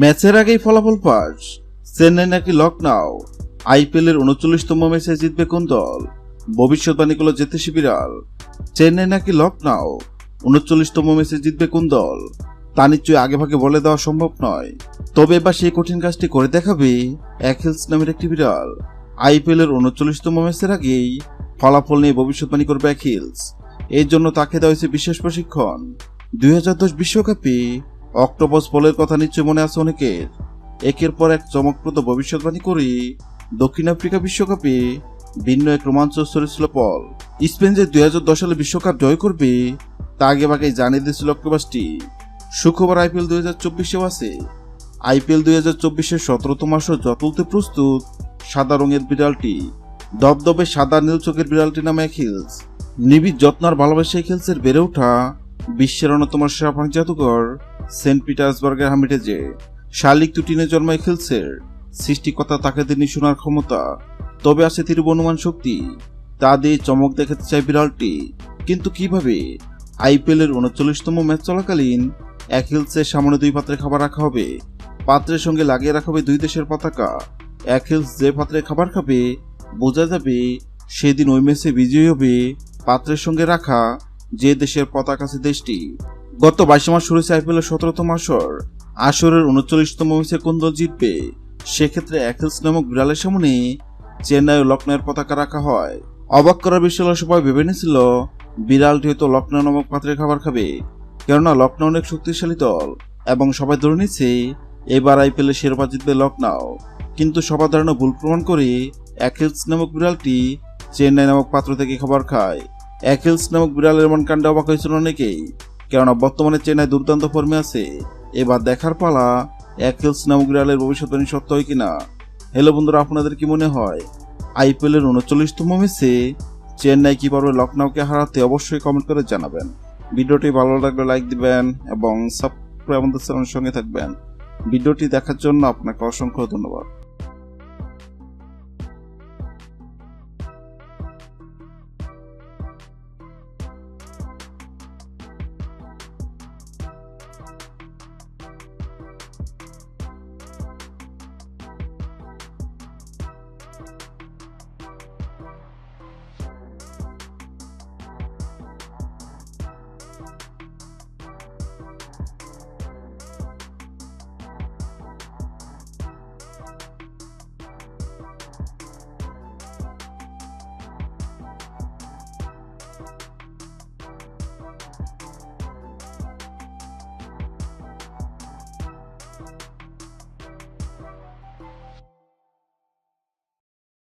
ম্যাচের আগেই ফলাফল পাস চেন্নাই নাকি লখনৌ আইপিএল এর উনচল্লিশতম ম্যাচে জিতবে কোন দল? ভবিষ্যৎবাণী করল জেতে বিড়াল। চেন্নাই নাকি লখনৌ উনচল্লিশতম ম্যাচে জিতবে কোন দল? তা নিশ্চয়ই আগে ভাগে বলে দেওয়া সম্ভব নয়। তবে এবার সেই কঠিন কাজটি করে দেখাবে অ্যাকেলস নামের একটি বিড়াল। আইপিএল এর উনচল্লিশতম ম্যাচের আগেই ফলাফল নিয়ে ভবিষ্যৎবাণী করবে অ্যাকিলস এর জন্য তাকে দেওয়া হয়েছে বিশেষ প্রশিক্ষণ। দুই বিশ্বকাপে অক্টোপাস বলের কথা নিশ্চয় মনে আছে অনেকের। একের পর এক চমকপ্রদ ভবিষ্যৎবাণী করে দক্ষিণ আফ্রিকা বিশ্বকাপে ভিন্ন এক রোমাঞ্চ ছিল পল। স্পেন যে দুই সালে বিশ্বকাপ জয় করবে, তা আগে ভাগেই জানিয়ে দিয়েছিল অক্টোপাসটি। শুক্রবার আইপিএল দুই হাজার চব্বিশেও আছে। আইপিএল দুই হাজার চব্বিশের সতেরোতম আসর যতলতে প্রস্তুত সাদা রঙের বিড়ালটি। দবদবে সাদা নীল চোখের বিড়ালটি নামে হিলস। নিবিড় যত্ন আর ভালোবাসায় হিলসের বেড়ে ওঠা বিশ্বের অন্যতম সেরা ফাঁক জাদুঘর সেন্ট পিটার্সবার্গের হামিটেজে শালিক দুটিনে জন্মায় হিলসের সৃষ্টিকতা তাকে তিনি শোনার ক্ষমতা। তবে আছে তীব্র অনুমান শক্তি। তা দিয়ে চমক দেখাতে চায় বিড়ালটি। কিন্তু কীভাবে? আইপিএল এর উনচল্লিশতম ম্যাচ চলাকালীন এক হিলসের সামনে দুই পাত্রে খাবার রাখা হবে। পাত্রের সঙ্গে লাগিয়ে রাখা হবে দুই দেশের পতাকা। এক হিলস যে পাত্রে খাবার খাবে, বোঝা যাবে সেদিন ওই ম্যাচে বিজয়ী হবে পাত্রের সঙ্গে রাখা যে দেশের পতাকা আছে দেশটি। গত বাইশে মাস শুরু হয়েছে আইপিএল এর সতেরোতম আসর। আসরের উনচল্লিশতম ম্যাচে কোন দল জিতবে? সেক্ষেত্রে অ্যাকেলস নামক বিড়ালের সামনে চেন্নাই ও লখনৌয়ের পতাকা রাখা হয়। অবাক করার বিষয় সবাই ভেবে নিয়েছিল বিড়ালটি হয়তো লখনৌ নামক পাত্রে খাবার খাবে। কেননা লখনৌ অনেক শক্তিশালী দল এবং সবাই ধরে নিচ্ছে এবার আইপিএল শিরোপা জিতবে লখনৌ কিন্তু সবার ধারণা ভুল প্রমাণ করে অ্যাকেলস নামক বিড়ালটি চেন্নাই নামক পাত্র থেকে খাবার খায়। অ্যাকেলস নামক বিড়ালের এমন কাণ্ডে অবাক হয়েছিল অনেকেই। কেননা বর্তমানে চেন্নাই দুর্দান্ত ফর্মে আছে। এবার দেখার পালা অ্যাকেলস নামক বিড়ালের ভবিষ্যৎবাণী সত্য হয় কিনা? হ্যালো বন্ধুরা, আপনাদের কি মনে হয়? আইপিএল এর উনচল্লিশতম ম্যাচে চেন্নাই কি পারবে লখনৌকে হারাতে অবশ্যই কমেন্ট করে জানাবেন। ভিডিওটি ভালো লাগলে লাইক দিবেন এবং সাবস্ক্রাইব আমাদের সঙ্গে থাকবেন। ভিডিওটি দেখার জন্য আপনাকে অসংখ্য ধন্যবাদ।